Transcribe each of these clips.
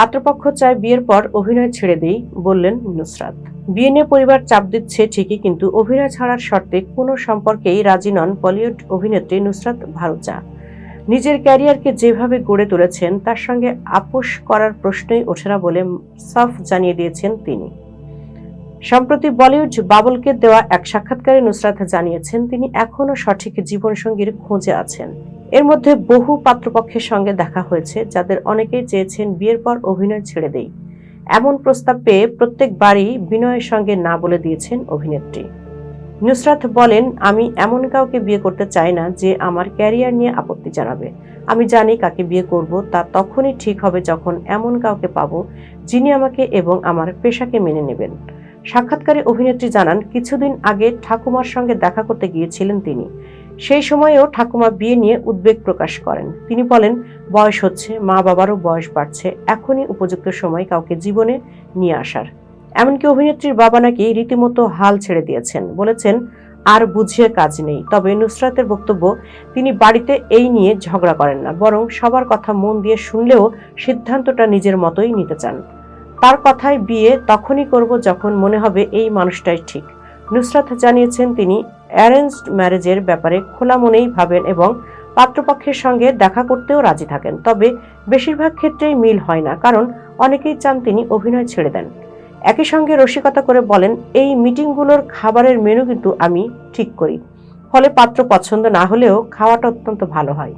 পাত্রপক্ষ চায় বিয়ের পর অভিনয় ছেড়ে দেই, বললেন নুসরাত। বিয়ে নিয়ে পরিবার চাপ দিচ্ছে ঠিকই, কিন্তু অভিনয় ছাড়ার শর্তে কোনো সম্পর্কেই রাজি নন বলিউড অভিনেত্রী নুসরাত ভারুচা। নিজের ক্যারিয়ারকে যেভাবে গড়ে তুলেছেন, তার সঙ্গে আপোষ করার প্রশ্নই ওঠে না বলে সাফ জানিয়ে দিয়েছেন তিনি। সম্প্রতি বলিউড বাবলকে দেওয়া এক সাক্ষাৎকারে নুসরাত জানিয়েছেন, তিনি এখনও সঠিক জীবনসঙ্গীর খোঁজে আছেন। এর মধ্যে বহু পাত্রপক্ষের সঙ্গে দেখা হয়েছে, যাদের অনেকেই চেয়েছেন বিয়ের পর অভিনয় ছেড়ে দেই। এমন প্রস্তাব পেয়ে প্রত্যেকবারই বিনয়ের সঙ্গে না বলে দিয়েছেন অভিনেত্রী। নুসরাত বলেন, আমি এমন কাউকে বিয়ে করতে চাই না যে আমার ক্যারিয়ার নিয়ে আপত্তি জানাবে। আমি জানি কাকে বিয়ে করব, তা তখনই ঠিক হবে যখন এমন কাউকে পাবো যিনি আমাকে এবং আমার পেশাকে মেনে নেবেন। সাক্ষাৎকারে অভিনেত্রী জানান, কিছুদিন আগে ঠাকুমার সঙ্গে দেখা করতে গিয়েছিলেন তিনি। সেই সময়েও ঠাকুমা বিয়ে নিয়ে উদ্বেগ প্রকাশ করেন। তিনি বলেন, বয়স হচ্ছে, মা বাবারও বয়স বাড়ছে, এখনই উপযুক্ত সময় কাউকে জীবনে নিয়ে আসার। এমনকি অভিনেত্রীর বাবা নাকি রীতিমতো হাল ছেড়ে দিয়েছেন। বলেছেন, আর বুঝিয়ে কাজ নেই। তবে নুসরাতের বক্তব্য, তিনি বাড়িতে এই নিয়ে ঝগড়া করেন না, বরং সবার কথা মন দিয়ে শুনলেও সিদ্ধান্তটা নিজের মতোই নিতে চান। তার কথায় বিয়ে তখনই করব যখন মনে হবে এই মানুষটাই ঠিক। নুসরাত জানিয়েছেন, তিনি অ্যারেঞ্জড ম্যারেজের ব্যাপারে খোলা মনেই ভাবেন এবং পাত্রপক্ষের সঙ্গে দেখা করতেও রাজি থাকেন। তবে বেশিরভাগ ক্ষেত্রেই মিল হয় না, কারণ অনেকেই চান তিনি অভিনয় ছেড়ে দেন। একই সঙ্গে রসিকতা করে বলেন, এই মিটিংগুলোর খাবারের মেনু কিন্তু আমি ঠিক করি। ফলে পাত্র পছন্দ না হলেও খাওয়াটা অত্যন্ত ভালো হয়।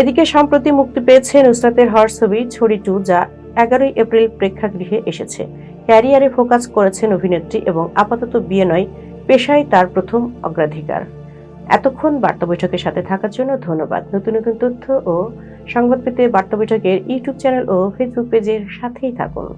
এদিকে সম্প্রতি মুক্তি পেয়েছে নুসরাতের হর ছবি ছড়ি টু, যা এগারোই এপ্রিল প্রেক্ষাগৃহে এসেছে। ক্যারিয়ারে ফোকাস করেছেন অভিনেত্রী এবং আপাতত বিয়ে নয় পেশায় তার প্রথম অগ্রাধিকার। এতক্ষণ বার্তা বৈঠকের সাথে থাকার জন্য ধন্যবাদ। নতুন নতুন তথ্য ও সংবাদ পেতে বার্তা বৈঠকের ইউটিউব চ্যানেল ও ফেসবুক পেজের সাথেই থাকুন।